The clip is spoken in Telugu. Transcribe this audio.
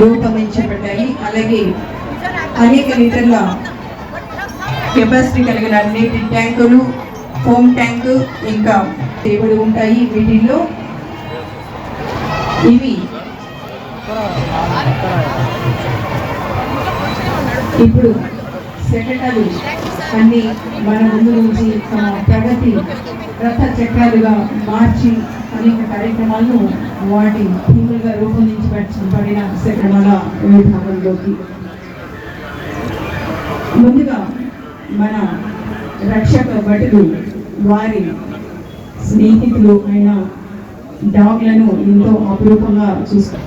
రూపొందించబడ్డాయి. అలాగే అనేక లీటర్ల కెపాసిటీ కలిగిన నీటి ట్యాంకులు ఫోమ్ ట్యాంకు ఇంకా దేవుడు ఉంటాయి వీటిల్లో. ఇవి ఇప్పుడు సెక్రటరీ అన్ని మన ముందు నుంచి తమ ప్రగతి రథ చక్రాలుగా మార్చి అనేక కార్యక్రమాలను వాటి థీములుగా రూపొందించబడిన సెక్రటరీల విభాగంలోకి. ముందుగా మన రక్షక భటులు వారి స్నేహితులు అయిన డాగ్లను ఎంతో అపురూపంగా చూస్తారు.